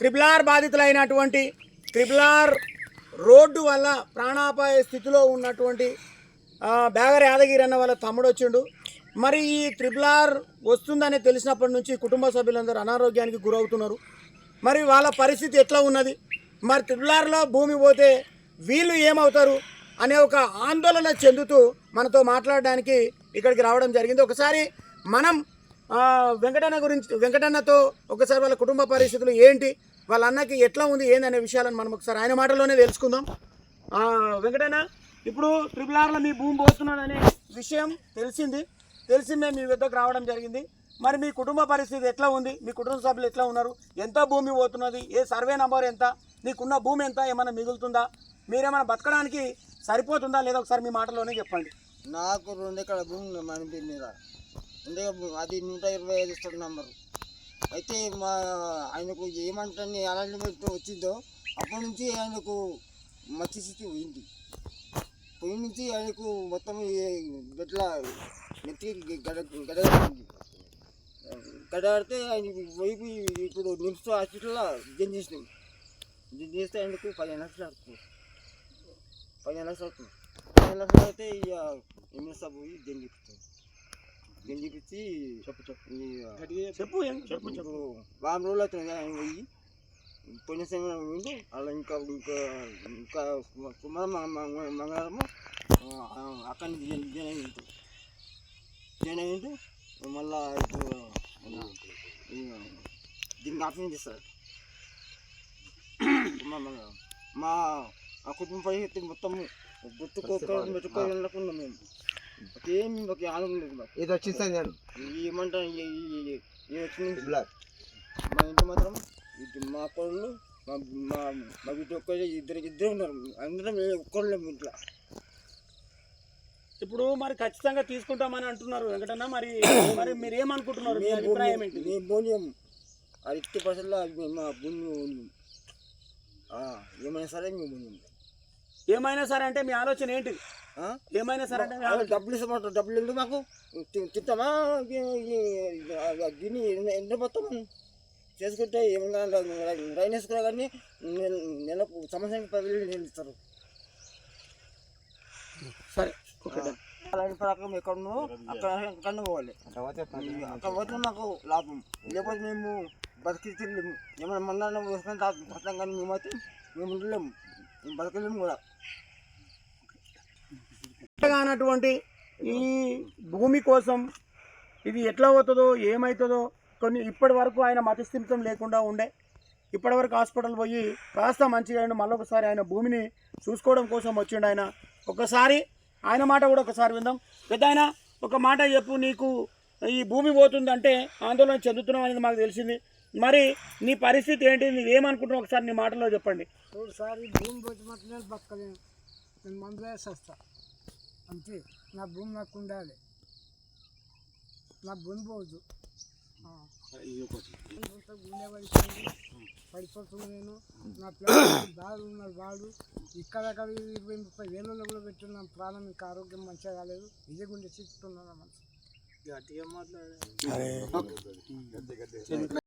Triple R బాధితులైనటువంటి triple R road వల్ల ప్రాణాపాయ స్థితిలో ఉన్నటువంటి బేగర్ యాదగిరి అన్న వాళ్ళ తమ్ముడు వచ్చిండు. మరి ఈ ట్రిపుల్ ఆర్ వస్తుందని తెలిసినప్పటి నుంచి కుటుంబ సభ్యులందరూ అనారోగ్యానికి గురవుతున్నారు. మరి వాళ్ళ పరిస్థితి ఎట్లా ఉన్నది? మరి ట్రిపుల్ ఆర్లో భూమి పోతే వీళ్ళు ఏమవుతారు అనే ఒక ఆందోళన చెందుతూ మనతో మాట్లాడడానికి ఇక్కడికి రావడం జరిగింది. ఒకసారి మనం వెంకటన్న గురించి వెంకటన్నతో ఒకసారి వాళ్ళ కుటుంబ పరిస్థితులు ఏంటి వాళ్ళ అన్నకి ఎట్లా ఉంది ఏందనే విషయాలను మనం ఒకసారి ఆయన మాటలోనే తెలుసుకుందాం. వెంకటన్న ఇప్పుడు ట్రిపుల్ ఆర్లో మీ భూమి పోతున్నాననే విషయం తెలిసింది. తెలిసి మేము మీ వద్దకు రావడం జరిగింది. మరి మీ కుటుంబ పరిస్థితి ఎట్లా ఉంది మీ కుటుంబ సభ్యులు ఎట్లా ఉన్నారు ఎంత భూమి పోతున్నది ఏ సర్వే నంబర్ ఎంత నీకున్న భూమి ఎంత ఏమైనా మిగులుతుందా మీరేమైనా బతకడానికి సరిపోతుందా లేదా ఒకసారి మీ మాటలోనే చెప్పండి. నాకు రెండు ఎకరాల భూమి ఉంది అది నూట ఇరవై ఐదు ఇస్తాడు నెంబరు. అయితే మా ఆయనకు ఏమంటే అలాంటి వచ్చిందో అప్పటి నుంచి ఆయనకు మత్స్య స్థితి పోయింది. పోయి నుంచి ఆయనకు మొత్తం గట్ల నెత్తి గడ గడగడింది గడాడితే ఆయన వైపు ఇప్పుడు నిమ్స్ హాస్పిటల్లో జన్ చేసినాం. జన్ చేస్తే ఆయనకు పదిహేను లక్షలు అవుతుంది. పదిహేను లక్షలు అవుతుంది. పదిహేను లక్షలు అయితే ఇక ఎంఎస్ఆ పోయి జన్ చేపిస్తాం జన్ చేపించి చెప్పు చెప్పు చెప్పు ఏం చెప్పు చెప్పు ఇప్పుడు వారం రోజులు అవుతుంది కదా ఆయన పోయి పోయిన సమయం పోయిండు అలా ఇంకా ఇంకా ఇంకా సుమారు మంగళవారము ఆ, అక్కడి నుంచి జన్ జన్ అయ్యిండు జన్ అయ్యిండు మళ్ళా ఇప్పుడు ఈ, దీనికి ఆప్షన్ చేస్తారు మా మా- మా ఆ కుటుంబ పరిస్థితి మొత్తం గుర్తుకోకుండా పెట్టుకొని వెళ్ళకుండా మేము ఒక ఆనందం లేదు మాకు. ఇది వచ్చింది నేను. వచ్చింది మా ఇంట్లో మాత్రం ఇది మా కోళ్ళు మా మా మా బిడ్డ ఒక్కరు ఇద్దరు ఇద్దరు ఉన్నారు. అందరం ఒక్కరు లేము ఇంట్లో. ఇప్పుడు మరి ఖచ్చితంగా తీసుకుంటామని అంటున్నారు వెంకటన్న. మరి మరి మీరు ఏమనుకుంటున్నారు? మీ అభిప్రాయం ఏంటి? మేము భూమ్యం అది ఇట్టి పర్సెంట్లో మా భూమి ఏమైనా సరే మేము భూమి ఏమైనా సరే అంటే మీ ఆలోచన ఏంటి ఏమైనా సరే డబ్బులు ఇస్తామంటారు. డబ్బులు ఎందుకు మాకు. తింటామా? దీన్ని ఎంత మొత్తం చేసుకుంటే ఏమైనా రైన్ వేసుకున్నా కానీ నెల- నెలకు సంవత్సరానికి పదివేలు నేను ఇస్తారు. సరే. అలాంటి ప్రకారం ఎక్కడ ఉన్నావో అక్కడ అక్కడ పోవాలి. అక్కడ పోతే మాకు లాభం. లేకపోతే మేము బతికి తినలేము. ఏమైనా మందాన్ని వేసుకొని తాగుతాం. కానీ మేమైతే మేము ఉండలేము. మేము బతకలేము కూడా. కానటువంటి ఈ భూమి కోసం ఇది ఎట్లా అవుతుందో ఏమవుతుందో కొన్ని ఇప్పటి వరకు ఆయన మతస్థిమితం లేకుండా ఉండే. ఇప్పటి వరకు హాస్పిటల్ పోయి కాస్త మంచిగా అయ్యిండు మళ్ళీ ఒకసారి ఆయన భూమిని చూసుకోవడం కోసం వచ్చిండు ఆయన. ఒకసారి ఆయన మాట కూడా ఒకసారి విందాం. పెద్ద ఆయన ఒక మాట చెప్పు నీకు ఈ భూమి పోతుందంటే ఆందోళన చెందుతున్నావు అనేది మాకు తెలిసింది. మరి నీ పరిస్థితి ఏంటి? నువ్వు ఏమనుకుంటున్నావు? ఒకసారి నీ మాటలో చెప్పండి. ఒకసారి భూమి పోతే నేను నేను మందు వేసేస్తా అంతే నా భూమి నాకు ఉండాలి. నా భూమి పోదు. గుండె పడిపోయింది. పడిపోతుంది నేను. నా పిల్లలు బాగా ఉన్నారు వాడు ఇక్కడ అక్కడ ఇరవై ముప్పై వేలలో కూడా పెట్టున్న ప్రాణం ఇంకా ఆరోగ్యం మంచిగా కాలేదు. ఇదే గుండె చిక్కుతున్నాను మనసు గట్టిగా.